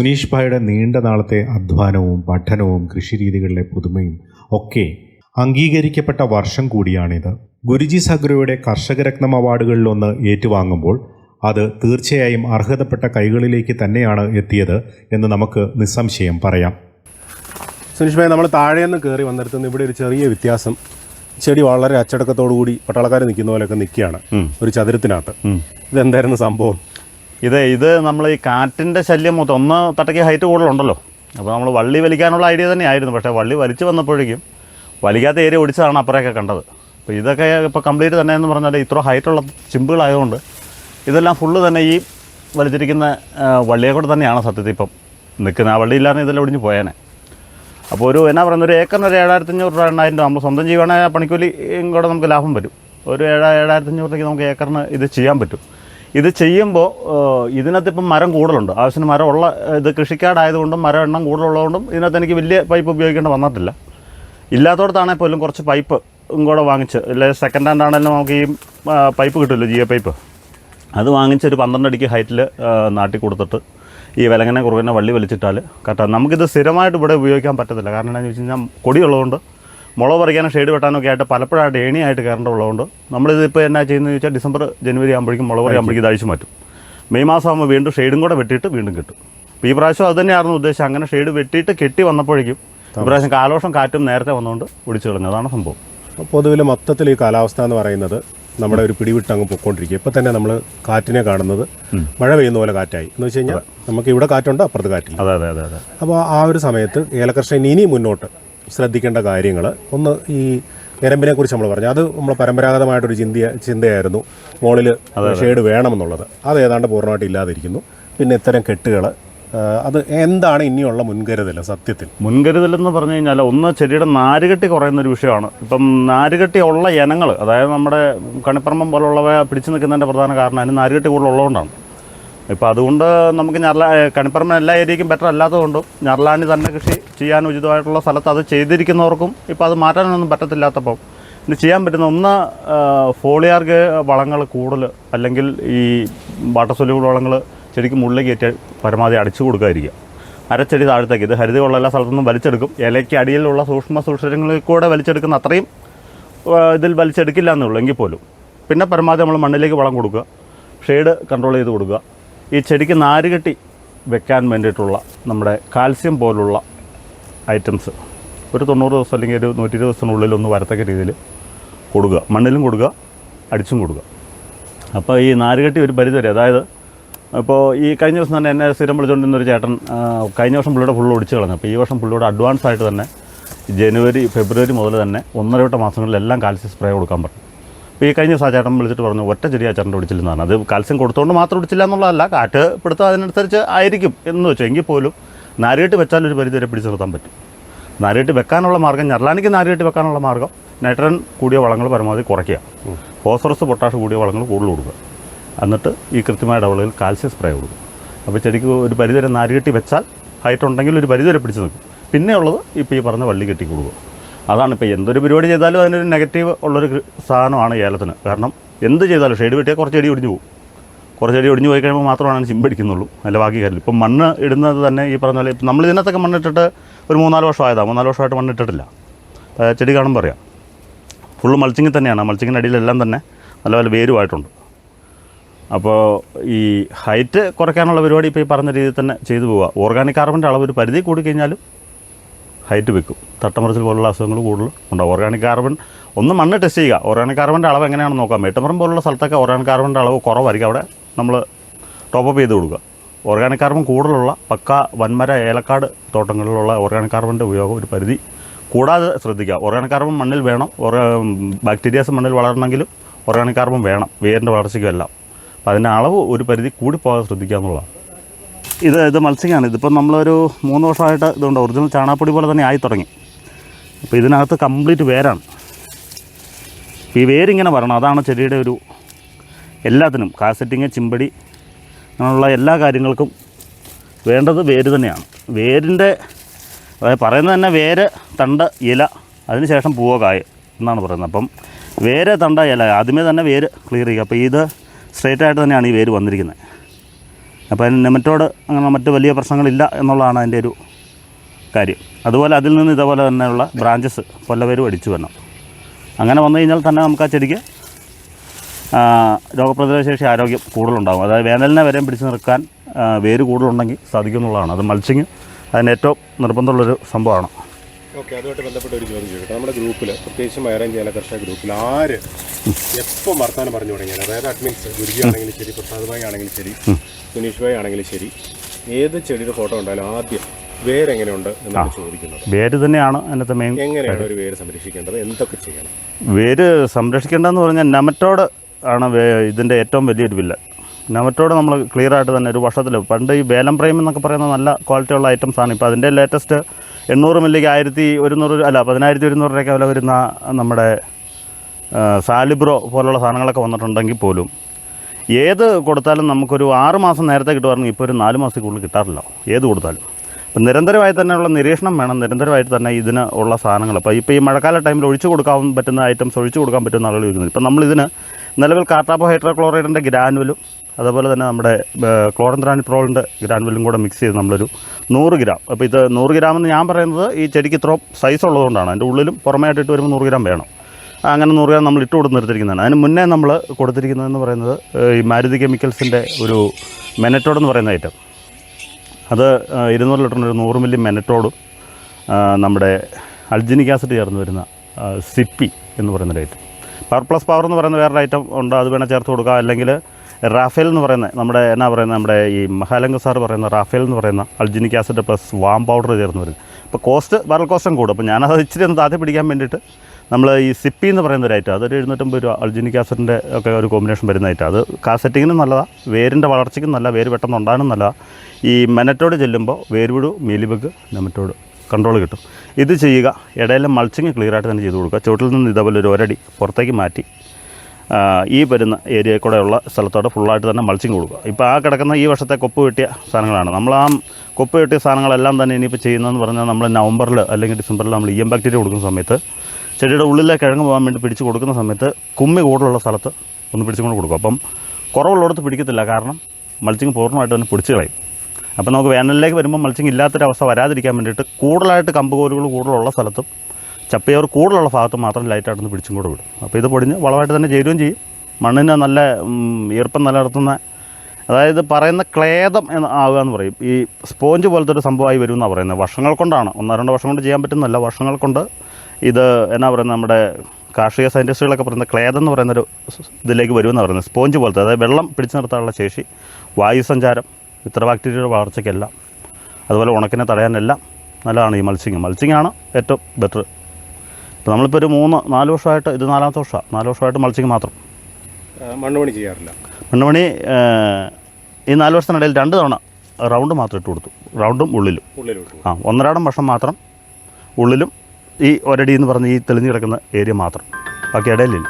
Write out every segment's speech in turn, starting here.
സുനീഷ് ഭായുടെ നീണ്ട നാളത്തെ അധ്വാനവും പഠനവും കൃഷിരീതികളിലെ പുതുമയും ഒക്കെ അംഗീകരിക്കപ്പെട്ട വർഷം കൂടിയാണിത്. ഗുരുജി സഗ്രയുടെ കർഷകരത്നം അവാർഡുകളിലൊന്ന് ഏറ്റുവാങ്ങുമ്പോൾ അത് തീർച്ചയായും അർഹതപ്പെട്ട കൈകളിലേക്ക് തന്നെയാണ് എത്തിയത് എന്ന് നമുക്ക് നിസ്സംശയം പറയാം. സുനീഷ് ഭായി നമ്മൾ താഴെ നിന്ന് കയറി വന്നിടത്തുനിന്ന് ഇവിടെ ഒരു ചെറിയ വ്യത്യാസം. ചെടി വളരെ അച്ചടക്കത്തോടു കൂടി പട്ടാളക്കാർ നിൽക്കുന്ന പോലെയൊക്കെ നിൽക്കുകയാണ്. ഒരു ചതുരത്തിനകത്ത്. ഇതെന്തായിരുന്നു സംഭവം? ഇത് ഇത് നമ്മൾ ഈ കാറ്റിന്റെ ശല്യം മൊത്തം ഒന്ന് തട്ടയ്ക്ക് ഹൈറ്റ് കൂടുതലുണ്ടല്ലോ. അപ്പോൾ നമ്മൾ വള്ളി വലിക്കാനുള്ള ഐഡിയ തന്നെയായിരുന്നു. പക്ഷേ വള്ളി വലിച്ചു വന്നപ്പോഴേക്കും വലിക്കാത്ത ഏരിയ ഒടിച്ചതാണ് അപ്പുറമൊക്കെ കണ്ടത്. അപ്പോൾ ഇതൊക്കെ ഇപ്പോൾ കംപ്ലീറ്റ് തന്നെ എന്ന് പറഞ്ഞാൽ ഇത്ര ഹൈറ്റുള്ള ചിമ്പുകളായതുകൊണ്ട് ഇതെല്ലാം ഫുള്ള് തന്നെ ഈ വലിച്ചിരിക്കുന്ന വള്ളിയെ കൂടെ തന്നെയാണ് സത്യത്തിൽ ഇപ്പം നിൽക്കുന്ന ആ വള്ളി ഇല്ലാതെ ഇതെല്ലാം ഒടിഞ്ഞ് പോയേനെ. അപ്പോൾ ഒരു എന്നാ പറയുന്നത് ഒരു ഏക്കറിന് ഒരു ഏഴായിരത്തി അഞ്ഞൂറ് രൂപ എണ്ണായിരം രൂപ. നമ്മൾ സ്വന്തം ചെയ്യുവാണെങ്കിൽ പണിക്കൂലി കൂടെ നമുക്ക് ലാഭം വരും. ഒരു ഏഴ ഏഴായിരത്തി അഞ്ഞൂറ് രൂപയ്ക്ക് നമുക്ക് ഏക്കറിന് ഇത് ചെയ്യാൻ പറ്റും. ഇത് ചെയ്യുമ്പോൾ ഇതിനകത്ത് ഇപ്പം മരം കൂടുതലുണ്ട്. ആവശ്യത്തിന് മരം ഉള്ള ഇത് കൃഷിക്കാടായതുകൊണ്ടും മരം എണ്ണം കൂടുതലുള്ളതുകൊണ്ടും ഇതിനകത്ത് എനിക്ക് വലിയ പൈപ്പ് ഉപയോഗിക്കേണ്ടി വന്നിട്ടില്ല. ഇല്ലാത്തടത്താണെങ്കിൽ പോലും കുറച്ച് പൈപ്പ് കൂടെ വാങ്ങിച്ച് അല്ലെങ്കിൽ സെക്കൻഡ് ഹാൻഡ് ആണെങ്കിലും നമുക്ക് ഈ പൈപ്പ് കിട്ടുമല്ലോ ജിയോ പൈപ്പ് അത് വാങ്ങിച്ച് ഒരു പന്ത്രണ്ട് അടിക്ക് ഹൈറ്റിൽ നാട്ടി കൊടുത്തിട്ട് ഈ വിലങ്ങനെ കുറുകനെ വള്ളി വലിച്ചിട്ടാൽ കറക്റ്റാണ് നമുക്കിത് സ്ഥിരമായിട്ട് ഇവിടെ ഉപയോഗിക്കാൻ പറ്റത്തില്ല. കാരണം എന്താണെന്ന് വെച്ച് കഴിഞ്ഞാൽ കൊടിയുള്ളതുകൊണ്ട് മുളക് പറിക്കാനും ഷെയ്ഡ് വെട്ടാനൊക്കെ ആയിട്ട് പലപ്പോഴായിട്ട് ഏണിയായിട്ട് നമ്മളിത് നമ്മളിതിപ്പോൾ എന്നാ ചെയ്യുന്നത് വെച്ചാൽ ഡിസംബർ ജനുവരി ആകുമ്പോഴേക്കും മുളക് പറയുമ്പോഴേക്കും ഇത് അഴിച്ചു മാറ്റും. മെയ് മാസം ആകുമ്പോൾ വീണ്ടും ഷെയ്ഡും കൂടെ വെട്ടിയിട്ട് വീണ്ടും കിട്ടും. അപ്പോൾ ഈ പ്രാവശ്യം അത് തന്നെയായിരുന്നു ഉദ്ദേശം. അങ്ങനെ ഷെയ്ഡ് വെട്ടിയിട്ട് കെട്ടി വന്നപ്പോഴേക്കും ഈ പ്രാവശ്യം കാലോഷം കാറ്റും നേരത്തെ വന്നുകൊണ്ട് ഒടിച്ചു കളഞ്ഞു. അതാണ് സംഭവം. പൊതുവിൽ മൊത്തത്തിൽ ഈ കാലാവസ്ഥ എന്ന് പറയുന്നത് നമ്മുടെ ഒരു പിടിവിട്ട് അങ്ങ് പൊക്കോണ്ടിരിക്കുക ഇപ്പം തന്നെ നമ്മൾ കാറ്റിനെ കാണുന്നത് മഴ പെയ്യുന്ന പോലെ കാറ്റായി. എന്ന് വെച്ച് കഴിഞ്ഞാൽ നമുക്ക് ഇവിടെ കാറ്റുണ്ട് അപ്പുറത്ത് കാറ്റില്ല. അതെ അതെ അതെ അതെ. അപ്പോൾ ആ ഒരു സമയത്ത് ഏലകർഷകൻ ഇനി മുന്നോട്ട് ശ്രദ്ധിക്കേണ്ട കാര്യങ്ങൾ ഒന്ന് ഈ ഞരമ്പിനെ കുറിച്ച് നമ്മൾ പറഞ്ഞു. അത് നമ്മൾ പരമ്പരാഗതമായിട്ടൊരു ചിന്ത ചിന്തയായിരുന്നു. മോളിൽ ഷെയ്ഡ് വേണമെന്നുള്ളത്. അത് ഏതാണ്ട് പൂർണമായിട്ട് ഇല്ലാതിരിക്കുന്നു. പിന്നെ ഇത്തരം കെട്ടുകൾ അത് എന്താണ് ഇനിയുള്ള മുൻകരുതൽ സത്യത്തിൽ? മുൻകരുതലെന്ന് പറഞ്ഞു കഴിഞ്ഞാൽ ഒന്ന് ചെടിയുടെ നാരുകെട്ടി കുറയുന്ന ഒരു വിഷയമാണ്. ഇപ്പം നാരുകെട്ടി ഉള്ള ഇനങ്ങൾ അതായത് നമ്മുടെ കണിപ്പറമ്പം പോലുള്ളവ പിടിച്ചു നിൽക്കുന്നതിന്റെ പ്രധാന കാരണം അതിന് നാരുകെട്ടി കൂടുതലുള്ളതുകൊണ്ടാണ്. ഇപ്പം അതുകൊണ്ട് നമുക്ക് ഞർലാ കണിപ്പറമ്പ് എല്ലാ ഏരിയയ്ക്കും ബെറ്റർ അല്ലാത്തതുകൊണ്ടും ഞർലാണി തന്നെ കൃഷി ചെയ്യാൻ ഉചിതമായിട്ടുള്ള സ്ഥലത്ത് അത് ചെയ്തിരിക്കുന്നവർക്കും ഇപ്പോൾ അത് മാറ്റാനൊന്നും പറ്റത്തില്ലാത്തപ്പം ഇത് ചെയ്യാൻ പറ്റുന്ന ഒന്ന് ഫോളിയാർഗ് വളങ്ങൾ കൂടുതൽ അല്ലെങ്കിൽ ഈ വാട്ടർ സൊല്യൂബിൾ വളങ്ങൾ ചെടിക്ക് മുള്ളിലേക്ക് കയറ്റി പരമാവധി അടിച്ചു കൊടുക്കാതിരിക്കുക. അരച്ചെടി താഴത്തേക്ക്. ഇത് ഹരിതയുള്ള എല്ലാ സ്ഥലത്തുനിന്നും വലിച്ചെടുക്കും. ഇലയ്ക്ക് അടിയിലുള്ള സൂക്ഷ്മ സൂക്ഷ്മങ്ങളിൽ കൂടെ വലിച്ചെടുക്കുന്ന അത്രയും ഇതിൽ വലിച്ചെടുക്കില്ല എന്നുള്ളൂ. എങ്കിൽ പോലും. പിന്നെ പരമാവധി നമ്മൾ മണ്ണിലേക്ക് വളം കൊടുക്കുക. ഷെയ്ഡ് കൺട്രോൾ ചെയ്ത് കൊടുക്കുക. ഈ ചെടിക്ക് നാരുകെട്ടി വെക്കാൻ വേണ്ടിയിട്ടുള്ള നമ്മുടെ കാൽസ്യം പോലുള്ള ഐറ്റംസ് ഒരു തൊണ്ണൂറ് ദിവസം അല്ലെങ്കിൽ ഒരു നൂറ്റി ഇരുപത് ദിവസത്തിനുള്ളിൽ ഒന്ന് വരത്തക്ക രീതിയിൽ കൊടുക്കുക. മണ്ണിലും കൊടുക്കുക അടിച്ചും കൊടുക്കുക. അപ്പോൾ ഈ നാരുകെട്ടി ഒരു പരിധി വരെ അതായത് ഇപ്പോൾ ഈ കഴിഞ്ഞ ദിവസം തന്നെ എന്നെ സ്ഥിരം വിളിച്ചുകൊണ്ടിരുന്ന ഒരു ചേട്ടൻ കഴിഞ്ഞ വർഷം പുള്ളിയുടെ ഫുള്ള് ഒടിച്ച് കളഞ്ഞു. അപ്പോൾ ഈ വർഷം പുള്ളിയുടെ അഡ്വാൻസ് ആയിട്ട് തന്നെ ജനുവരി ഫെബ്രുവരി മുതൽ തന്നെ ഒന്നര വട്ട മാസങ്ങളിലെല്ലാം കാൽസ്യം സ്പ്രേ കൊടുക്കാൻ പറഞ്ഞു ഈ കഴിഞ്ഞ ദിവസം ആ ചേട്ടൻ വിളിച്ചിട്ട് പറഞ്ഞു ഒറ്റ ചെടി ആ ചേട്ടന്റെ ഒടിച്ചില്ലെന്നാണ് അത് കാൽസ്യം കൊടുത്തുകൊണ്ട് മാത്രം ഒടിച്ചില്ല എന്നുള്ളതല്ല കാറ്റ് പിടുത്തം അതിനനുസരിച്ച് ആയിരിക്കും എന്ന് വെച്ചു. എങ്കിൽ പോലും നാരിയിട്ട് വെച്ചാൽ ഒരു പരിധി വരെ പിടിച്ചു നിർത്താൻ പറ്റും. നാരിയിട്ട് വെക്കാനുള്ള മാർഗം ഞെറലാനിക്ക് നാരിയിട്ട് വെക്കാനുള്ള മാർഗം നൈട്രജൻ കൂടിയ വളങ്ങൾ പരമാവധി കുറയ്ക്കുക. ഫോസ്ഫറസ് പൊട്ടാഷ് കൂടിയ വളങ്ങൾ കൂടുതൽ കൊടുക്കുക. എന്നിട്ട് ഈ കൃത്യമായ ഇടവളയിൽ കാൽസ്യം സ്പ്രേ കൊടുക്കും അപ്പോൾ ചെടിക്ക് ഒരു പരിധി വരെ നാരുകെട്ടി വെച്ചാൽ ഹൈറ്റ് ഉണ്ടെങ്കിൽ ഒരു പരിധി വരെ പിടിച്ച് നിൽക്കും. പിന്നെയുള്ളത് ഇപ്പോൾ ഈ പറഞ്ഞ വള്ളി കെട്ടി കൊടുക്കുക. അതാണ് ഇപ്പോൾ എന്തൊരു പരിപാടി ചെയ്താലും അതിനൊരു നെഗറ്റീവ് ഉള്ളൊരു സാധനമാണ് ഏലത്തിന് കാരണം എന്ത് ചെയ്താലും ഷെയ്ഡ് വെട്ടിയാൽ കുറച്ച് ചെടി ഒടിഞ്ഞു പോകും. കുറച്ച് ചെടി ഒടിഞ്ഞു പോയി കഴിയുമ്പോൾ മാത്രമാണ് ചിമ്പടിക്കുന്നുള്ളൂ അല്ല ബാക്കി കാര്യം ഇപ്പം മണ്ണ് ഇടുന്നത് തന്നെ ഈ പറഞ്ഞ പോലെ നമ്മൾ ഇതിനകത്തൊക്കെ മണ്ണിട്ടിട്ട് ഒരു മൂന്നാൽ വർഷം ആയതാണ് മൂന്നാൽ വർഷമായിട്ട് മണ്ണിട്ടിട്ടില്ല ചെടി കാണുമ്പോൾ അറിയാം. ഫുള്ള് മൾച്ചിങ്ങിൽ തന്നെയാണ്. മൾച്ചിങ്ങിന്റെ അടിയിലെല്ലാം തന്നെ നല്ല പോലെ വേരുമായിട്ടുണ്ട്. അപ്പോൾ ഈ ഹൈറ്റ് കുറയ്ക്കാനുള്ള പരിപാടി ഇപ്പോൾ ഈ പറഞ്ഞ രീതിയിൽ തന്നെ ചെയ്തു പോവുക. ഓർഗാനിക് കാർബണിന്റെ അളവ് ഒരു പരിധി കൂടി കഴിഞ്ഞാലും ഹൈറ്റ് വെക്കും. തട്ടമറിച്ചിൽ പോലുള്ള അസുഖങ്ങൾ കൂടുതൽ ഉണ്ടാവും. ഓർഗാനിക് കാർബൺ ഒന്ന് മണ്ണ് ടെസ്റ്റ് ചെയ്യുക. ഓർഗാനിക് കാർബണിന്റെ അളവ് എങ്ങനെയാണെന്ന് നോക്കാം. മേട്ടുമറം പോലുള്ള സ്ഥലത്തൊക്കെ ഓർഗാനിക് കാർബണിന്റെ അളവ് കുറവായിരിക്കും. അവിടെ നമ്മൾ ടോപ്പപ്പ് ചെയ്ത് കൊടുക്കുക. ഓർഗാനിക് കാർബൺ കൂടുതലുള്ള പക്ക വൻമര ഏലക്കാട് തോട്ടങ്ങളിലുള്ള ഓർഗാനിക് കാർബണിന്റെ ഉപയോഗം ഒരു പരിധി കൂടാതെ ശ്രദ്ധിക്കുക. ഓർഗാനിക് കാർബൺ മണ്ണിൽ വേണം. ബാക്ടീരിയാസ് മണ്ണിൽ വളരണമെങ്കിലും ഓർഗാനിക് കാർബൺ വേണം. വേരിന്റെ വളർച്ചയ്ക്കും എല്ലാം. അപ്പോൾ അതിന്റെ അളവ് ഒരു പരിധി കൂടി പോകാതെ ശ്രദ്ധിക്കുക എന്നുള്ളതാണ്. ഇത് ഇത് മത്സ്യമാണ് ഇതിപ്പം നമ്മളൊരു മൂന്ന് വർഷമായിട്ട് ഇതുണ്ട്. ഒറിജിനൽ ചാണാപ്പൊടി പോലെ തന്നെ ആയി തുടങ്ങി. അപ്പോൾ ഇതിനകത്ത് കംപ്ലീറ്റ് വേരാണ്. ഈ വേരിങ്ങനെ വരണം. അതാണ് ചെടിയുടെ ഒരു എല്ലാത്തിനും. കാസറ്റിങ് ചിമ്പടി അങ്ങനെയുള്ള എല്ലാ കാര്യങ്ങൾക്കും വേണ്ടത് വേര് തന്നെയാണ്. വേരിന്റെ അതായത് പറയുന്നത് തന്നെ വേര് തണ്ട് ഇല അതിനുശേഷം പൂവോ കായ എന്നാണ് പറയുന്നത്. അപ്പം വേര് തണ്ട ഇല ആദ്യമേ തന്നെ വേര് ക്ലിയർ ചെയ്യുക. അപ്പോൾ ഇത് സ്ട്രേറ്റ് ആയിട്ട് തന്നെയാണ് ഈ വേര് വന്നിരിക്കുന്നത്. അപ്പോൾ അതിന് നെമറ്റോഡ് അങ്ങനെ മറ്റ് വലിയ പ്രശ്നങ്ങളില്ല എന്നുള്ളതാണ് അതിന്റെ ഒരു കാര്യം. അതുപോലെ അതിൽ നിന്ന് ഇതേപോലെ തന്നെയുള്ള ബ്രാഞ്ചസ് കൊല്ലവേരും അടിച്ചു വരണം. അങ്ങനെ വന്നു കഴിഞ്ഞാൽ തന്നെ നമുക്ക് ആ ചെടിക്ക് രോഗപ്രതിരോധ ശേഷി ആരോഗ്യം കൂടുതലുണ്ടാകും. അതായത് വേനലിനെ വരെയും പിടിച്ചു നിർക്കാൻ വേര് കൂടുതലുണ്ടെങ്കിൽ സാധിക്കുന്നുള്ളതാണ് അത് മൾച്ചിങ് അതിന് ഏറ്റവും നിർബന്ധമുള്ളൊരു സംഭവമാണ്. ഓക്കെ അതുമായിട്ട് ബന്ധപ്പെട്ട ഒരു ചോദ്യം ചോദിക്കട്ടെ. നമ്മുടെ ഗ്രൂപ്പിൽ പ്രത്യേകിച്ചും വയറേഞ്ച് ചെയ്യാൻ കർഷക ഗ്രൂപ്പിൽ ആര് എപ്പോൾ വർത്താനം പറഞ്ഞു തുടങ്ങിയാൽ അതായത് അഡ്മിൻസ് മീൻസ് ഗുരുജി ആണെങ്കിലും ശരി പ്രസാദ് ഭായി ആണെങ്കിലും ശരി സുനീഷ് ഭായി ആണെങ്കിലും ശരി ഏത് ചെടിയുടെ ഫോട്ടോ ഉണ്ടായാലും ആദ്യം വേരെങ്ങനെയുണ്ട് എന്നാണ് ചോദിക്കുന്നത്. വേര് തന്നെയാണ് അതിനകത്ത് മെയിൻ എങ്ങനെയാണ് ഒരു വേര് സംരക്ഷിക്കേണ്ടത്? എന്തൊക്കെ ചെയ്യണം? വേര് സംരക്ഷിക്കേണ്ടതെന്ന് പറഞ്ഞാൽ നമറ്റോട് ആണ് ഇതിന്റെ ഏറ്റവും വലിയൊരു വില്ല. നമറ്റോട് നമ്മൾ ക്ലിയർ ആയിട്ട് തന്നെ ഒരു വർഷത്തിൽ പണ്ട് ഈ വേലം പ്രൈം എന്നൊക്കെ പറയുന്ന നല്ല ക്വാളിറ്റിയുള്ള ഐറ്റംസ് ആണ്. ഇപ്പോൾ അതിന്റെ ലേറ്റസ്റ്റ് എണ്ണൂറ് മില്ലിക്ക് ആയിരത്തി ഒരുന്നൂറ് അല്ല പതിനായിരത്തി ഒരുന്നൂറ് രൂപയ്ക്ക് വില വരുന്ന നമ്മുടെ സാലിബ്രോ പോലുള്ള സാധനങ്ങളൊക്കെ വന്നിട്ടുണ്ടെങ്കിൽ പോലും ഏത് കൊടുത്താലും നമുക്കൊരു ആറ് മാസം നേരത്തെ കിട്ടുമായിരുന്നു ഇപ്പോൾ ഒരു നാല് മാസത്തിൽ കൂടുതൽ കിട്ടാറില്ല. ഏത് കൊടുത്താലും. അപ്പം നിരന്തരമായി തന്നെയുള്ള നിരീക്ഷണം വേണം. നിരന്തരമായിട്ട് തന്നെ ഇതിന് ഉള്ള സാധനങ്ങൾ. അപ്പോൾ ഇപ്പോൾ ഈ മഴക്കാല ടൈമിൽ ഒഴിച്ചു കൊടുക്കാൻ പറ്റുന്ന ഐറ്റംസ് ഒഴിച്ചു കൊടുക്കാൻ പറ്റുന്ന ആളുകൾ ചോദിക്കുന്നത് ഇപ്പം നമ്മളിതിന് നിലവിൽ കാർട്ടാപ്പോ ഹൈഡ്രോക്ലോറൈഡിന്റെ ഗ്രാനുവലും അതുപോലെ തന്നെ നമ്മുടെ ക്ലോറൻത്രാനിപ്രോളിന്റെ ഗ്രാനുവലും കൂടെ മിക്സ് ചെയ്ത് നമ്മളൊരു നൂറ് ഗ്രാം. അപ്പോൾ ഇത് നൂറ് ഗ്രാം എന്ന് ഞാൻ പറയുന്നത് ഈ ചെടിക്ക് ഇത്രയും സൈസ് ഉള്ളതുകൊണ്ടാണ്. അതിന്റെ ഉള്ളിലും പുറമേയായിട്ട് ഇട്ട് വരുമ്പോൾ നൂറ് ഗ്രാം വേണം. അങ്ങനെ നൂറ് ഗ്രാം നമ്മൾ ഇട്ട് കൊടുത്ത് നിർത്തിയിരിക്കുന്നതാണ്. അതിന് മുന്നേ നമ്മൾ കൊടുത്തിരിക്കുന്നതെന്ന് പറയുന്നത് ഈ മാരുതി കെമിക്കൽസിന്റെ ഒരു മെനറ്റോഡെന്ന് പറയുന്ന ഐറ്റം അത് ഇരുന്നൂറ് ലിറ്ററിന് ഒരു നൂറ് മില്ലി മെനറ്റോഡും നമ്മുടെ അൾജിനിക് ആസിഡ് ചേർന്ന് വരുന്ന സിപ്പി എന്ന് പറയുന്ന ഐറ്റം പവർ പ്ലസ് പവർ എന്ന് പറയുന്ന വേറൊരു ഐറ്റം ഉണ്ട്. അത് വേണേൽ ചേർത്ത് കൊടുക്കുക അല്ലെങ്കിൽ റാഫേൽ എന്ന് പറയുന്ന നമ്മുടെ എന്നാ പറയുന്നത് നമ്മുടെ ഈ മഹാലങ്ക സാർ പറയുന്ന റാഫേൽ എന്ന് പറയുന്ന alginic acid plus VAM powder ചേർന്ന് വരും അപ്പോൾ കോസ്റ്റ് വരൽ കോസ്റ്റും കൂടും. അപ്പോൾ ഞാനത് ഇച്ചിരി ഒന്ന് താത്തി പിടിക്കാൻ വേണ്ടിയിട്ട് നമ്മൾ ഈ സിപ്പി എന്ന് പറയുന്ന ഒരു ഐറ്റം അതൊരു എഴുന്നൂറ്റമ്പത് രൂപ അൾജിനിക് ആസിഡിന്റെ ഒക്കെ ഒരു കോമ്പിനേഷൻ വരുന്ന ഐറ്റം അത് കാസറ്റിങ്ങിനും നല്ലതാണ് വേരിന്റെ വളർച്ചയ്ക്കും നല്ല വേര് പെട്ടെന്ന് ഉണ്ടാകാനും നല്ലതാണ് ഈ മെനറ്റോട് ചെല്ലുമ്പോൾ വേരുവിടു മീലിബഗ് നെമറ്റോട് കൺട്രോൾ കിട്ടും. ഇത് ചെയ്യുക. ഇടയിലെ മൾച്ചിങ് ക്ലിയർ ആയിട്ട് തന്നെ ചെയ്ത് കൊടുക്കുക. ചുവട്ടിൽ നിന്ന് ഇതേപോലെ ഒരു ഒരടി പുറത്തേക്ക് മാറ്റി ഈ വരുന്ന ഏരിയയിൽ കൂടെ ഉള്ള സ്ഥലത്തോടെ ഫുള്ളായിട്ട് തന്നെ മൾച്ചിങ് കൊടുക്കുക. ഇപ്പോൾ ആ കിടക്കുന്ന ഈ വർഷത്തെ കൊപ്പ് കിട്ടിയ സാധനങ്ങളാണ്. നമ്മൾ ആ കൊപ്പ് കിട്ടിയ സാധനങ്ങളെല്ലാം തന്നെ ഇനിയിപ്പോൾ ചെയ്യുന്നതെന്ന് പറഞ്ഞാൽ നമ്മൾ നവംബറിൽ അല്ലെങ്കിൽ ഡിസംബറിൽ നമ്മൾ ഇ എം ബാക്ടീരിയ കൊടുക്കുന്ന സമയത്ത് ചെടിയുടെ ഉള്ളിലെ കിഴങ്ങ് പോകാൻ വേണ്ടി പിടിച്ച് കൊടുക്കുന്ന സമയത്ത് കുമ്മി കൂടുതലുള്ള സ്ഥലത്ത് ഒന്ന് പിടിച്ചുകൊണ്ട് കൊടുക്കും അപ്പം കുറവുള്ളിടത്ത് പിടിക്കത്തില്ല. കാരണം മൾച്ചിങ് പൂർണമായിട്ട് തന്നെ പിടിച്ച് കളയും. അപ്പോൾ നമുക്ക് വേനലിലേക്ക് വരുമ്പോൾ മൾച്ചിങ് ഇല്ലാത്തൊരവസ്ഥ വരാതിരിക്കാൻ വേണ്ടിയിട്ട് കൂടുതലായിട്ട് കമ്പ് കോലുകൾ കൂടുതലുള്ള സ്ഥലത്തും ചപ്പയോർ കൂടുതലുള്ള ഭാഗത്ത് മാത്രം ലൈറ്റായിട്ടൊന്ന് പിടിച്ചും കൂടെ വിടും. അപ്പോൾ ഇത് പൊടിഞ്ഞ് വളമായിട്ട് തന്നെ ചേരുകയും ചെയ്യും. മണ്ണിനെ നല്ല ഈർപ്പം നിലനിർത്തുന്ന അതായത് പറയുന്ന ക്ലേദം എന്ന് ആവുക എന്ന് പറയും. ഈ സ്പോഞ്ച് പോലത്തെ ഒരു സംഭവമായി വരും എന്നാണ് പറയുന്നത്. വർഷങ്ങൾ കൊണ്ടാണ്. ഒന്നോ രണ്ടോ വർഷം കൊണ്ട് ചെയ്യാൻ പറ്റുന്നല്ല വർഷങ്ങൾ കൊണ്ട് ഇത് എന്നാ പറയുന്നത് നമ്മുടെ കാർഷിക സയന്റിസ്റ്റുകളൊക്കെ പറയുന്ന ക്ലേദം എന്ന് പറയുന്നൊരു ഇതിലേക്ക് വരുമെന്ന് പറയുന്നത്. സ്പോഞ്ച് പോലത്തെ അതായത് വെള്ളം പിടിച്ചു നിർത്താനുള്ള ശേഷി വായു സഞ്ചാരം ഇത്ര ബാക്ടീരിയയുടെ വളർച്ചയ്ക്കെല്ലാം. അതുപോലെ ഉണക്കിനെ തടയാനെല്ലാം നല്ലതാണ് ഈ മൾച്ചിങ് മൾച്ചിങ്ങാണ് ഏറ്റവും ബെറ്റർ ഇപ്പോൾ നമ്മളിപ്പോൾ ഒരു മൂന്ന് നാല് വർഷമായിട്ട് ഇത് നാലാമത്തെ വർഷമാണ് നാല് വർഷമായിട്ട് മൾച്ചിങ് മാത്രം. മണ്ണുപണി ചെയ്യാറില്ല. മണ്ണുപണി ഈ നാല് വർഷത്തിനിടയിൽ രണ്ട് തവണ റൗണ്ട് മാത്രം ഇട്ട് കൊടുത്തു. റൗണ്ടും ഉള്ളിലും. ഉള്ളിലും ആ ഒന്നരാടം വർഷം മാത്രം ഉള്ളിലും ഈ ഒരടി എന്ന് പറഞ്ഞ് ഈ തെളിഞ്ഞു കിടക്കുന്ന ഏരിയ മാത്രം. ബാക്കി ഇടയിലില്ല.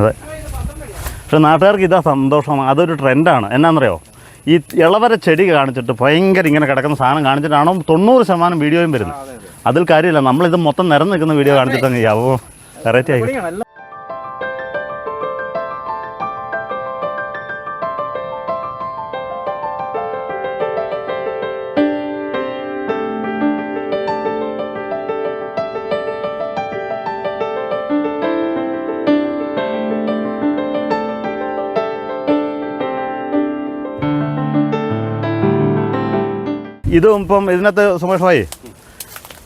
അതെ. പക്ഷെ നാട്ടുകാർക്ക് ഇതാ സന്തോഷമാണ് അതൊരു ട്രെൻഡാണ്. എന്നാണെന്നറിയോ ഈ ഇളവര ചെടി കാണിച്ചിട്ട് ഭയങ്കര ഇങ്ങനെ കിടക്കുന്ന സാധനം കാണിച്ചിട്ടാണോ തൊണ്ണൂറ് ശതമാനം വീഡിയോയും വരുന്നത്. അതിൽ കാര്യമില്ല. നമ്മളിത് മൊത്തം നിരന്ന് നിൽക്കുന്ന വീഡിയോ കാണിച്ചിട്ടാണ് ചെയ്യാവോ വെറൈറ്റി ആയി. ഇതും ഇപ്പം ഇതിനകത്ത് സുമേഷ് ഭായി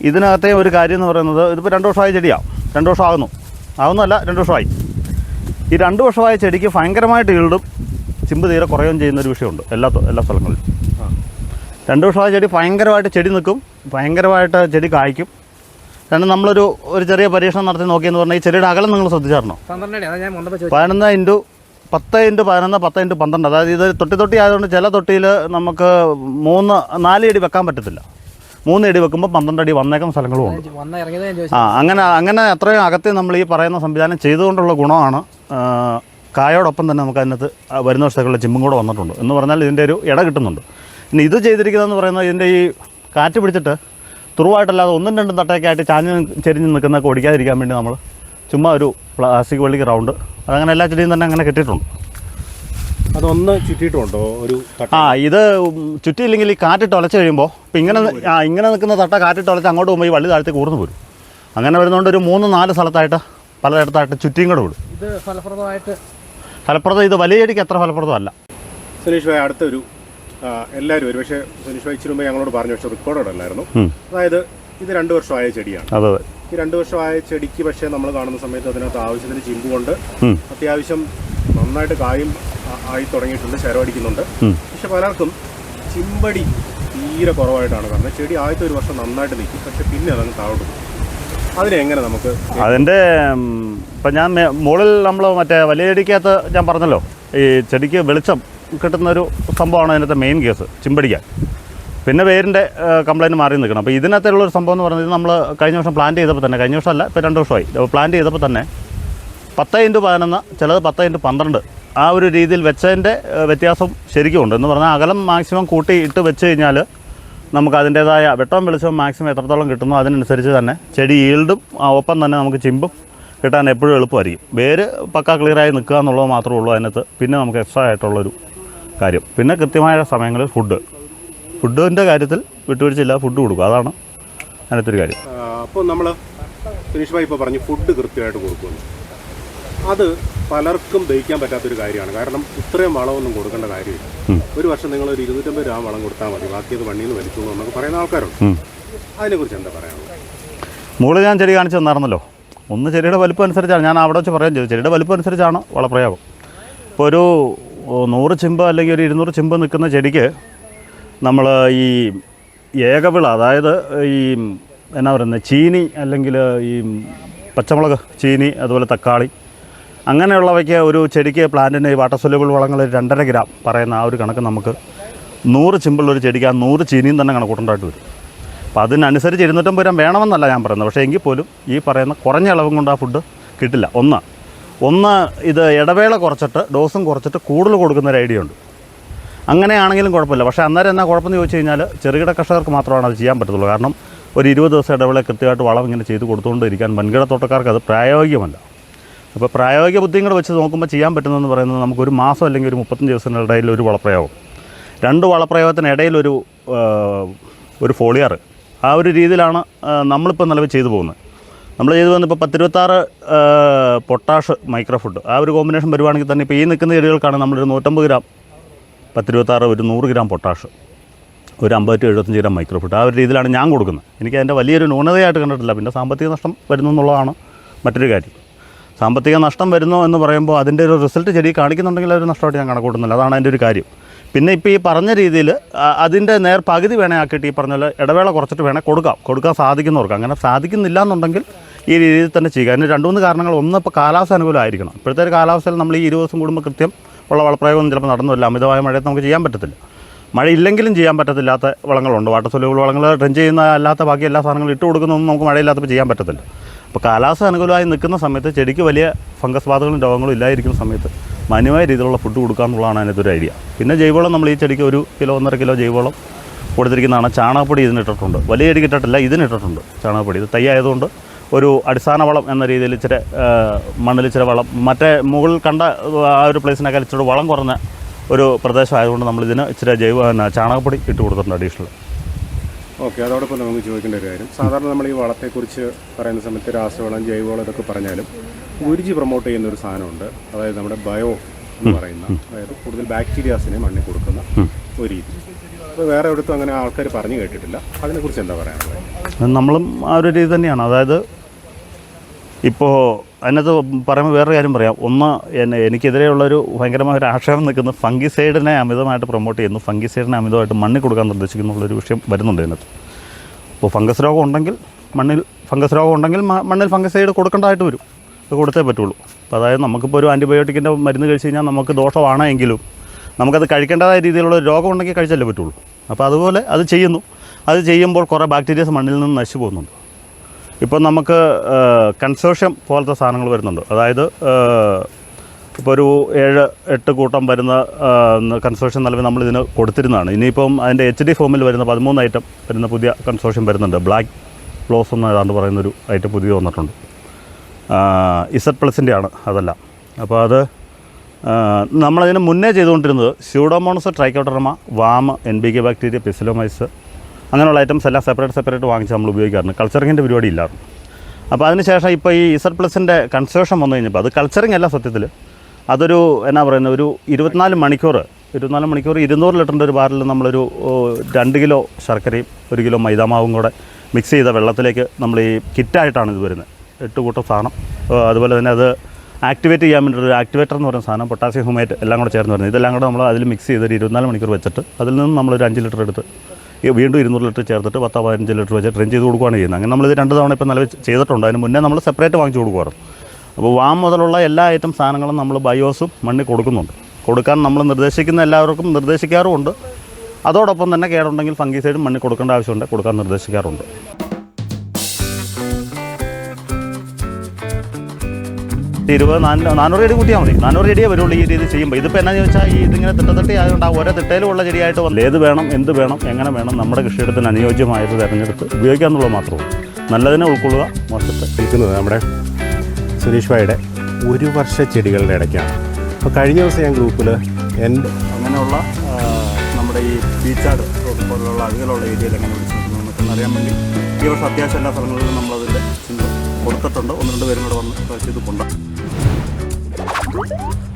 ഇതിനകത്തെ ഒരു കാര്യം എന്ന് പറയുന്നത് ഇതിപ്പോൾ രണ്ട് വർഷമായ ചെടിയാണ് രണ്ട് വർഷം ആകുന്നു ആകുന്നതല്ല രണ്ട് വർഷമായി. ഈ രണ്ട് വർഷമായ ചെടിക്ക് ഭയങ്കരമായിട്ട് ഈൽഡും ചിമ്പ് തീരെ കുറയുകയും ചെയ്യുന്ന ഒരു വിഷയമുണ്ട് എല്ലാ എല്ലാ സ്ഥലങ്ങളിലും. രണ്ട് വർഷമായ ചെടി ഭയങ്കരമായിട്ട് ചെടി നിൽക്കും ഭയങ്കരമായിട്ട് ചെടി കായ്ക്കും. കാരണം നമ്മളൊരു ഒരു ചെറിയ പരീക്ഷണം നടത്തി നോക്കിയെന്ന് പറഞ്ഞാൽ ഈ ചെടിയുടെ അകലം നിങ്ങൾ ശ്രദ്ധിച്ചായിരുന്നോ? ചോദിച്ചു പതിനൊന്ന് ഇന്റു പത്ത് ഇന്റു പതിനൊന്ന് പത്ത് ഇന്റു പന്ത്രണ്ട്. അതായത് ഇത് തൊട്ടി തൊട്ടി ആയതുകൊണ്ട് ചില തൊട്ടിയിൽ നമുക്ക് മൂന്ന് നാല് അടി വെക്കാൻ പറ്റത്തില്ല. മൂന്ന് അടി വെക്കുമ്പോൾ പന്ത്രണ്ട് അടി വന്നേക്കുന്ന സ്ഥലങ്ങളും ഉണ്ട്. ആ അങ്ങനെ അങ്ങനെ അത്രയും അകത്ത് നമ്മൾ ഈ പറയുന്ന സംവിധാനം ചെയ്തുകൊണ്ടുള്ള ഗുണമാണ് കായോടൊപ്പം തന്നെ നമുക്ക് അതിനകത്ത് വരുന്ന വർഷത്തേക്കുള്ള ചിമ്മും കൂടെ വന്നിട്ടുണ്ട്. എന്ന് പറഞ്ഞാൽ ഇതിന്റെ ഒരു ഇട കിട്ടുന്നുണ്ട്. ഇനി ഇത് ചെയ്തിരിക്കുന്നതെന്ന് പറയുന്നത് ഇതിന്റെ ഈ കാറ്റ് പിടിച്ചിട്ട് തുറവായിട്ടല്ലാതെ ഒന്നും രണ്ടും തട്ടയൊക്കെ ആയിട്ട് ചാഞ്ഞ് ചെരിഞ്ഞ് നിൽക്കുന്നതൊക്കെ ഓടിക്കാതിരിക്കാൻ വേണ്ടി നമ്മൾ ചുമ്മാ ഒരു പ്ലാസ്റ്റിക് വള്ളിക്ക് റൗണ്ട് അതങ്ങനെ എല്ലാ ചെടിയും തന്നെ അങ്ങനെ കെട്ടിയിട്ടുണ്ട്. അതൊന്ന് ചുറ്റിയിട്ടുണ്ടോ? ഒരു ആ ഇത് ചുറ്റിയില്ലെങ്കിൽ ഈ കാറ്റിട്ട് ഒലച്ച് കഴിയുമ്പോൾ ഇപ്പം ഇങ്ങനെ ആ ഇങ്ങനെ നിൽക്കുന്ന തട്ട കാറ്റിട്ട് ഒലച്ച് അങ്ങോട്ട് പോകുമ്പോൾ ഈ വള്ളി താഴത്തേക്ക് ഊർന്നു പോരും. അങ്ങനെ വരുന്നതുകൊണ്ട് ഒരു മൂന്ന് നാല് സ്ഥലത്തായിട്ട് പലയിടത്തായിട്ട് ചുറ്റിയും കൂടെ വിടും ഇത് ഫലപ്രദമായിട്ട് ഫലപ്രദം ഇത് വലിയ ചെടിക്ക് അത്ര ഫലപ്രദമല്ല. സുനീഷ് ഭായ് അടുത്തൊരു എല്ലാവരും ഒരു പക്ഷേ സുനീഷ് ഭായ് ഇച്ചിരി മുമ്പ് ഞങ്ങളോട് പറഞ്ഞു പക്ഷേ റെക്കോർഡ് അല്ലായിരുന്നു. അതായത് ഇത് രണ്ട് വർഷമായ ചെടിയാണ്. അതെ. ഈ രണ്ട് വർഷമായ ചെടിക്ക് പക്ഷേ നമ്മൾ കാണുന്ന സമയത്ത് അതിനകത്ത് ആവശ്യത്തിന് ചിമ്പ് കൊണ്ട് അത്യാവശ്യം നന്നായിട്ട് കായും ആയി തുടങ്ങിയിട്ടുണ്ട് ശരവടിക്കുന്നുണ്ട് ഉം. പക്ഷെ പലർക്കും ചിമ്പടി തീരെ കുറവായിട്ടാണ് കാരണം ചെടി ആദ്യത്തെ ഒരു വർഷം നന്നായിട്ട് നിൽക്കും പക്ഷെ പിന്നെ അതങ്ങ് താഴോട്ട് പോകും. അതിനെങ്ങനെ നമുക്ക് അതിന്റെ ഇപ്പം ഞാൻ മുകളിൽ നമ്മൾ മറ്റേ വലിയ ചെടിക്കകത്ത് ഞാൻ പറഞ്ഞല്ലോ ഈ ചെടിക്ക് വെളിച്ചം കിട്ടുന്നൊരു സംഭവമാണ് അതിനകത്തെ മെയിൻ കേസ് ചിമ്പടിക്കാൻ. പിന്നെ വേരിന്റെ കംപ്ലൈന്റ് മാറി നിൽക്കണം. അപ്പോൾ ഇതിനകത്തുള്ളൊരു സംഭവം എന്ന് പറയുന്നത് നമ്മൾ കഴിഞ്ഞ വർഷം പ്ലാൻ ചെയ്തപ്പോൾ തന്നെ കഴിഞ്ഞ വർഷമല്ല ഇപ്പോൾ രണ്ട് വർഷമായി. പ്ലാൻ ചെയ്തപ്പോൾ തന്നെ പത്ത് ഇന്റു പതിനൊന്ന് ചിലത് പത്ത് ഇന്റു പന്ത്രണ്ട് ആ ഒരു രീതിയിൽ വെച്ചതിന്റെ വ്യത്യാസം ശരിക്കും ഉണ്ട്. എന്ന് പറഞ്ഞാൽ അകലം മാക്സിമം കൂട്ടി ഇട്ട് വെച്ച് കഴിഞ്ഞാൽ നമുക്ക് അതിന്റേതായ വെട്ടവും വെളിച്ചവും മാക്സിമം എത്രത്തോളം കിട്ടുന്നു അതിനനുസരിച്ച് തന്നെ ചെടി ഈൽഡും ഒപ്പം തന്നെ നമുക്ക് ചിമ്പും കിട്ടാൻ എപ്പോഴും എളുപ്പമായിരിക്കും. വേര് പക്ക ക്ലിയറായി നിൽക്കുക എന്നുള്ളത് മാത്രമേ ഉള്ളൂ അതിനകത്ത്. പിന്നെ നമുക്ക് എക്സ്ട്രാ ആയിട്ടുള്ളൊരു കാര്യം. പിന്നെ കൃത്യമായ സമയങ്ങളിൽ ഫുഡ് ഫുഡിന്റെ കാര്യത്തിൽ വിട്ടുവീഴ്ചയില്ല ഫുഡ് കൊടുക്കും. അതാണ് അതിനകത്തൊരു കാര്യം. അപ്പോൾ നമ്മൾ സുനീഷ് ഭായി ഇപ്പോൾ പറഞ്ഞു ഫുഡ് കൃത്യമായിട്ട് കൊടുക്കുന്നു അത് പലർക്കും ദഹിക്കാൻ പറ്റാത്തൊരു കാര്യമാണ്. കാരണം ഇത്രയും വളമൊന്നും കൊടുക്കേണ്ട കാര്യമില്ല. ഒരു വർഷം നിങ്ങൾ ഒരു ഇരുന്നൂറ്റമ്പത് രൂപ വളം കൊടുത്താൽ മതി. ബാക്കി അത് വണ്ണിയിൽ നിന്ന് വലിച്ചു എന്നൊക്കെ പറയുന്ന ആൾക്കാരുണ്ട്. അതിനെക്കുറിച്ച് എന്താ പറയാനുള്ളത്? മുകളിൽ ഞാൻ ചെടി കാണിച്ചു തന്നായിരുന്നല്ലോ. ഒന്ന് ചെടിയുടെ വലിപ്പം അനുസരിച്ചാണ്. ഞാൻ അവിടെ വെച്ച് പറയാൻ ചെയ്തു. ചെടിയുടെ വലിപ്പം അനുസരിച്ചാണ് വളപ്രയോഗം. ഇപ്പോൾ ഒരു നൂറ് ചിമ്പ് അല്ലെങ്കിൽ ഒരു ഇരുന്നൂറ് ചിമ്പ് നിൽക്കുന്ന ചെടിക്ക് നമ്മൾ ഈ ഏകവിള അതായത് ഈ എന്നാ പറയുന്നത് ചീനി അല്ലെങ്കിൽ ഈ പച്ചമുളക് ചീനി അതുപോലെ തക്കാളി അങ്ങനെയുള്ളവയ്ക്ക് ഒരു ചെടിക്ക് പ്ലാന്റിന് ഈ വാട്ടർ സൊല്യൂബിൾ വളങ്ങൾ രണ്ടര ഗ്രാം പറയുന്ന ആ ഒരു കണക്ക് നമുക്ക് നൂറ് ചിമ്പിളൊരു ചെടിക്ക് ആ നൂറ് ചീനിയും തന്നെ കണക്കൂട്ടുണ്ടായിട്ട് വരും. അപ്പോൾ അതിനനുസരിച്ച് ഇരുന്നൂറ്റമ്പത് ഗ്രാം വേണമെന്നല്ല ഞാൻ പറയുന്നത്. പക്ഷേ എങ്കിൽ പോലും ഈ പറയുന്ന കുറഞ്ഞ അളവും കൊണ്ട് ആ ഫുഡ് കിട്ടില്ല. ഒന്ന് ഒന്ന് ഇത് ഇടവേള കുറച്ചിട്ട് ഡോസും കുറച്ചിട്ട് കൂടുതൽ കൊടുക്കുന്നൊരു ഐഡിയ ഉണ്ട്. അങ്ങനെയാണെങ്കിലും കുഴപ്പമില്ല. പക്ഷേ അന്നേരം എന്നാ കുഴപ്പമെന്ന് ചോദിച്ചു കഴിഞ്ഞാൽ ചെറുകിട കർഷകർക്ക് മാത്രമാണ് അത് ചെയ്യാൻ പറ്റത്തുള്ളൂ. കാരണം ഒരു ഇരുപത് ദിവസം ഇടവേള കൃത്യമായിട്ട് വളം ഇങ്ങനെ ചെയ്ത് കൊടുത്തുകൊണ്ടിരിക്കാൻ വൻകിട തോട്ടക്കാർക്ക് അത് പ്രായോഗികമല്ല. അപ്പോൾ പ്രായോഗിക ബുദ്ധിയും കൂടെ വെച്ച് നോക്കുമ്പോൾ ചെയ്യാൻ പറ്റുന്നതെന്ന് പറയുന്നത് നമുക്ക് ഒരു മാസം അല്ലെങ്കിൽ ഒരു മുപ്പത്തഞ്ച് ദിവസത്തിന്റെ ഇടയിൽ ഒരു വളപ്രയോഗം. രണ്ട് വളപ്രയോഗത്തിനിടയിൽ ഒരു ഒരു ഫോളിയർ ആ ഒരു രീതിയിലാണ് നമ്മളിപ്പോൾ നിലവിൽ ചെയ്തു പോകുന്നത്. നമ്മൾ ചെയ്തു പോകുന്നത് ഇപ്പോൾ പത്തിരുപത്താറ് പൊട്ടാഷ് മൈക്രോഫുഡ്. ആ ഒരു കോമ്പിനേഷൻ വരുവാണെങ്കിൽ തന്നെ ഇപ്പോൾ ഈ നിൽക്കുന്ന ചെടികൾക്കാണ് നമ്മളൊരു നൂറ്റമ്പത് ഗ്രാം പത്തിരുപത്താറ് ഒരു നൂറ് ഗ്രാം പൊട്ടാഷ് ഒരു അമ്പത് എഴുപത്തഞ്ച് ഗ്രാം മൈക്രോ ഫുഡ് ആ ഒരു രീതിയിലാണ് ഞാൻ കൊടുക്കുന്നത്. എനിക്ക് അതിന്റെ വലിയൊരു ന്യൂനതയായിട്ട് കണ്ടിട്ടില്ല. പിന്നെ സാമ്പത്തിക നഷ്ടം വരുന്നു എന്നുള്ളതാണ് മറ്റൊരു കാര്യം. സാമ്പത്തിക നഷ്ടം വരുന്നു എന്ന് പറയുമ്പോൾ അതിന്റെ ഒരു റിസൾട്ട് ചെടി കാണിക്കുന്നുണ്ടെങ്കിൽ ഒരു നഷ്ടമായിട്ട് ഞാൻ കണക്കൂട്ടുന്നില്ല. അതാണ് അതിന്റെ ഒരു കാര്യം. പിന്നെ ഇപ്പോൾ ഈ പറഞ്ഞ രീതിയിൽ അതിന്റെ നേർ പകുതി വേണേ ആക്കിയിട്ട് ഈ പറഞ്ഞ ഇടവേള കുറച്ചിട്ട് വേണേൽ കൊടുക്കാം. കൊടുക്കാൻ സാധിക്കുന്നവർക്ക്. അങ്ങനെ സാധിക്കുന്നില്ല എന്നുണ്ടെങ്കിൽ ഈ രീതിയിൽ തന്നെ ചെയ്യുക. അതിന് രണ്ട് മൂന്ന് കാരണങ്ങൾ. ഒന്ന് ഇപ്പോൾ കാലാവസ്ഥ അനുകൂലമായിരിക്കണം. ഇപ്പോഴത്തെ ഒരു കാലാവസ്ഥയിൽ നമ്മൾ ഈ ഇരുപത് ദിവസം കൂടുമ്പോൾ കൃത്യം ഉള്ള വളപ്രയോഗം ചിലപ്പോൾ നടന്നില്ല. അമിതമായ മഴയത്ത് നമുക്ക് ചെയ്യാൻ പറ്റത്തില്ല. മഴയില്ലെങ്കിലും ചെയ്യാൻ പറ്റത്തില്ലാത്ത വളങ്ങളുണ്ട്. വാട്ടർ സൊല്യൂബിൾ വളങ്ങൾ ഡ്രെൻ ചെയ്യുന്ന അല്ലാത്ത ബാക്കി എല്ലാ സാധനങ്ങളും ഇട്ട് കൊടുക്കുന്നതൊന്നും നമുക്ക് മഴയില്ലാത്തപ്പോൾ ചെയ്യാൻ പറ്റത്തില്ല. അപ്പോൾ കാലാവസ്ഥ അനുകൂലമായി നിൽക്കുന്ന സമയത്ത് ചെടിക്ക് വലിയ ഫംഗസ് ബാധകളും രോഗങ്ങളും ഇല്ലായിരിക്കുന്ന സമയത്ത് മാന്യമായ രീതിയിലുള്ള ഫുഡ് കൊടുക്കുക എന്നുള്ളതാണ് അതിനകത്ത് ഒരു ഐഡിയ. പിന്നെ ജൈവവളം നമ്മൾ ഈ ചെടിക്ക് ഒരു കിലോ ഒന്നര കിലോ ജൈവവളം കൊടുത്തിരിക്കുന്നതാണ്. ചാണകപ്പൊടി ഇതിനിട്ടിട്ടുണ്ട്. വലിയ ചെടിക്ക് ഇട്ടിട്ടില്ല ഇതിനിട്ടിട്ടുണ്ട് ചാണകപ്പൊടി. ഇത് തൈ ആയതുകൊണ്ട് ഒരു അടിസ്ഥാന വളം എന്ന രീതിയിൽ ഇച്ചിരി മണ്ണിൽ ഇച്ചിരി വളം മറ്റേ മുകളിൽ കണ്ട ആ ഒരു പ്ലേസിനേക്കാൾ ഇച്ചിരി വളം കുറഞ്ഞ ഒരു പ്രദേശമായതുകൊണ്ട് നമ്മൾ ഇതിന് ഇച്ചിരി ജൈവ ചാണകപ്പൊടി ഇട്ട് കൊടുത്തിട്ടുണ്ട് അഡീഷണൽ ഓക്കെ അതോടൊപ്പം നമുക്ക് ചോദിക്കേണ്ട ഒരു കാര്യം. സാധാരണ നമ്മൾ ഈ വളത്തെക്കുറിച്ച് പറയുന്ന സമയത്ത് രാസവളം ജൈവവളം ഇതൊക്കെ പറഞ്ഞാലും ഗുരുജി പ്രൊമോട്ട് ചെയ്യുന്ന ഒരു സാധനമുണ്ട്. അതായത് നമ്മുടെ ബയോ എന്ന് പറയുന്ന അതായത് കൂടുതൽ ബാക്ടീരിയാസിനെ മണ്ണിൽ കൊടുക്കുന്ന ഒരു രീതി. അപ്പോൾ വേറെ എവിടത്തും അങ്ങനെ ആൾക്കാർ പറഞ്ഞു കേട്ടിട്ടില്ല. അതിനെക്കുറിച്ച് എന്താ പറയാനുള്ളത്? നമ്മളും ആ ഒരു രീതി തന്നെയാണ്. അതായത് ഇപ്പോൾ അതിനകത്ത് പറയുമ്പോൾ വേറൊരു കാര്യം പറയാം. ഒന്ന് എന്നെ എനിക്കെതിരെയുള്ളൊരു ഭയങ്കരമായ ഒരു ആക്ഷേപം നിൽക്കുന്നത് ഫംഗിസൈഡിനെ അമിതമായിട്ട് പ്രൊമോട്ട് ചെയ്യുന്നു. ഫംഗിസൈഡിനെ അമിതമായിട്ട് മണ്ണിൽ കൊടുക്കാൻ നിർദ്ദേശിക്കുന്നു എന്നുള്ളൊരു വിഷയം വരുന്നുണ്ട് ഇതിനകത്ത്. അപ്പോൾ ഫംഗസ് രോഗം ഉണ്ടെങ്കിൽ മണ്ണിൽ ഫംഗസ് രോഗം ഉണ്ടെങ്കിൽ മണ്ണിൽ ഫംഗസൈഡ് കൊടുക്കേണ്ടതായിട്ട് വരും. അത് കൊടുത്തേ പറ്റുള്ളൂ. അപ്പോൾ അതായത് നമുക്കിപ്പോൾ ഒരു ആന്റിബയോട്ടിക്കിന്റെ മരുന്ന് കഴിച്ച് കഴിഞ്ഞാൽ നമുക്ക് ദോഷമാണെങ്കിലും നമുക്കത് കഴിക്കേണ്ടതായ രീതിയിലുള്ള രോഗം ഉണ്ടെങ്കിൽ കഴിച്ചല്ലേ പറ്റുള്ളൂ. അപ്പോൾ അതുപോലെ അത് ചെയ്യുന്നു. അത് ചെയ്യുമ്പോൾ കുറേ ബാക്ടീരിയസ് മണ്ണിൽ നിന്ന് നശിച്ചു പോകുന്നുണ്ട്. ഇപ്പം നമുക്ക് കൺസോഷ്യം പോലത്തെ സാധനങ്ങൾ വരുന്നുണ്ട്. അതായത് ഇപ്പോൾ ഒരു ഏഴ് എട്ട് കൂട്ടം വരുന്ന കൺസോഷ്യം നിലവിൽ നമ്മൾ ഇതിന് കൊടുത്തിരുന്നതാണ്. ഇനിയിപ്പം അതിന്റെ എച്ച് ഡി ഫോമിൽ വരുന്ന പതിമൂന്ന് ഐറ്റം വരുന്ന പുതിയ കൺസോഷ്യം വരുന്നുണ്ട്. ബ്ലാക്ക് ബ്ലോസ് എന്ന് ഏതാണ്ട് പറയുന്നൊരു ഐറ്റം പുതിയ വന്നിട്ടുണ്ട്. ഇസഡ് പ്ലസിന്റെ ആണ് അതല്ല. അപ്പോൾ അത് നമ്മളതിന് മുന്നേ ചെയ്തുകൊണ്ടിരുന്നത് Pseudomonas Trichoderma VAM N B K bacteria Paecilomyces അങ്ങനെയുള്ള ഐറ്റംസ് എല്ലാം സെപ്പറേറ്റ് സെപ്പറേറ്റ് വാങ്ങിച്ച് നമ്മൾ ഉപയോഗിക്കാറുണ്ട്. കൾച്ചറിങ്ങിന്റെ പരിപാടി ഇല്ലായിരുന്നു അപ്പോൾ അതിനുശേഷം ഇപ്പോൾ ഈ ഇസർ പ്ലസിന്റെ കൺസേഷൻ വന്നു കഴിഞ്ഞപ്പോൾ അത് കൾച്ചറിങ് അല്ല സത്യത്തിൽ അതൊരു എന്നാ പറയുന്നത്? ഒരു ഇരുപത്തിനാല് മണിക്കൂർ ഇരുപത്തിനാല് മണിക്കൂർ ഇരുന്നൂറ് ലിറ്ററിന്റെ ഒരു ബാറിൽ നമ്മളൊരു രണ്ട് കിലോ ശർക്കരയും ഒരു കിലോ മൈദാമാവും കൂടെ മിക്സ് ചെയ്ത വെള്ളത്തിലേക്ക് നമ്മൾ ഈ കിറ്റായിട്ടാണ് ഇത് വരുന്നത്. എട്ട് കൂട്ടം സാധനം. അതുപോലെ തന്നെ അത് ആക്ടിവേറ്റ് ചെയ്യാൻ വേണ്ടി ഒരു ആക്ടിവേറ്റർ എന്ന് പറയുന്ന സാധനം പൊട്ടാസ്യം ഹുമേറ്റ് എല്ലാം കൂടെ ചേർന്ന് വരുന്നത്. ഇതെല്ലാം കൂടെ നമ്മൾ അതിൽ മിക്സ് ചെയ്തൊരു ഇരുപത്തിനാല് മണിക്കൂർ വെച്ചിട്ട് അതിൽ നിന്ന് നമ്മളൊരു അഞ്ച് ലിറ്റർ എടുത്ത് വീണ്ടും ഇരുന്നൂറ് ലിറ്റർ ചേർത്തിട്ട് പത്തോ പതിനഞ്ച് ലിറ്റർ വെച്ച് ട്രെയിൻ ചെയ്ത് കൊടുക്കുകയാണ് ചെയ്യുന്നത്. അങ്ങനെ നമ്മളിത് രണ്ട് തവണ ഇപ്പോൾ നിലവിൽ ചെയ്തിട്ടുണ്ട്. അതിന് മുന്നേ നമ്മൾ സെപ്പറേറ്റ് വാങ്ങിച്ചു കൊടുക്കുമായിരുന്നു. അപ്പോൾ വാം മുതലുള്ള എല്ലാ ഐറ്റം സാധനങ്ങളും നമ്മൾ ബയോസും മണ്ണിൽ കൊടുക്കുന്നുണ്ട്. കൊടുക്കാൻ നമ്മൾ നിർദ്ദേശിക്കുന്ന എല്ലാവർക്കും നിർദ്ദേശിക്കാറുമുണ്ട്. അതോടൊപ്പം തന്നെ കേടുണ്ടെങ്കിൽ ഫംഗിസൈഡും മണ്ണിൽ കൊടുക്കേണ്ട ആവശ്യമുണ്ട്. കൊടുക്കാൻ നിർദ്ദേശിക്കാറുണ്ട്. ഇരുപത് നാനൂറ് നാനൂറ് ചെടി കൂട്ടിയാൽ മതി. നാനൂറ് ചെടിയേ വരുള്ളൂ ഈ രീതി ചെയ്യുമ്പോൾ ഇതിപ്പോൾ എന്നാന്ന് ചോദിച്ചാൽ ഈ ഇതിങ്ങനെ തിട്ടത്തട്ടി ആയതുകൊണ്ട് ആ ഓരോ തിട്ടയിലുമുള്ള ചെടിയായിട്ട് വന്നു ഏത് വേണം എന്ത് വേണം എങ്ങനെ വേണം നമ്മുടെ കൃഷിയിടത്തിന് അനുയോജ്യമായത് തിരഞ്ഞെടുത്ത് ഉപയോഗിക്കാന്നുള്ളത് മാത്രമേ നല്ലതിനെ ഉൾക്കൊള്ളുക മോശത്തെ ഇരിക്കുന്നത് നമ്മുടെ സുരേഷ് ഭായിയുടെ ഒരു വർഷ ചെടികളുടെ ഇടയ്ക്കാണ്. അപ്പോൾ കഴിഞ്ഞ ദിവസം ഞാൻ ഗ്രൂപ്പിൽ എന്റെ അങ്ങനെയുള്ള നമ്മുടെ ഈ ബീച്ചാട് പോലുള്ള അഴുകലുള്ള ഏരിയയിൽ എങ്ങനെ വിളിച്ചു അറിയാൻ വേണ്ടി ഈ വർഷം അത്യാവശ്യം എല്ലാ സ്ഥലങ്ങളിലും നമ്മളതിന്റെ കൊടുത്തിട്ടുണ്ട്. ഒന്ന് രണ്ട് പേരും കൂടെ വന്ന് ഇത് കൊണ്ടുപോകും Woohoo!